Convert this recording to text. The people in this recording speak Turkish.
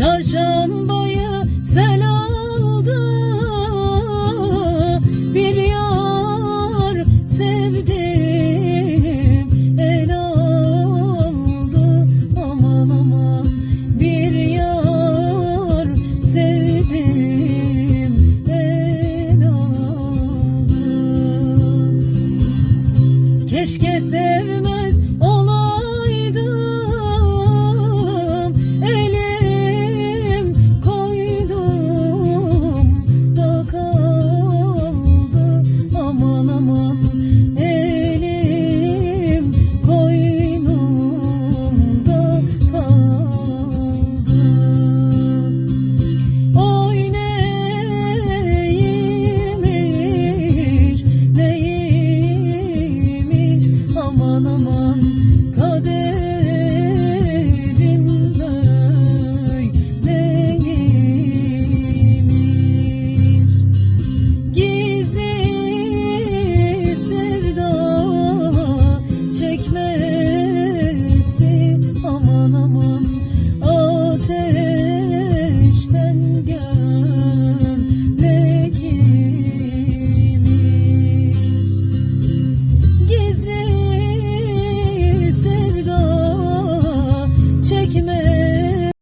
Çarşambayı sel aldı. Bir yar sevdim el aldı. Aman aman. Bir yar sevdim el aldı. Keşke sevmem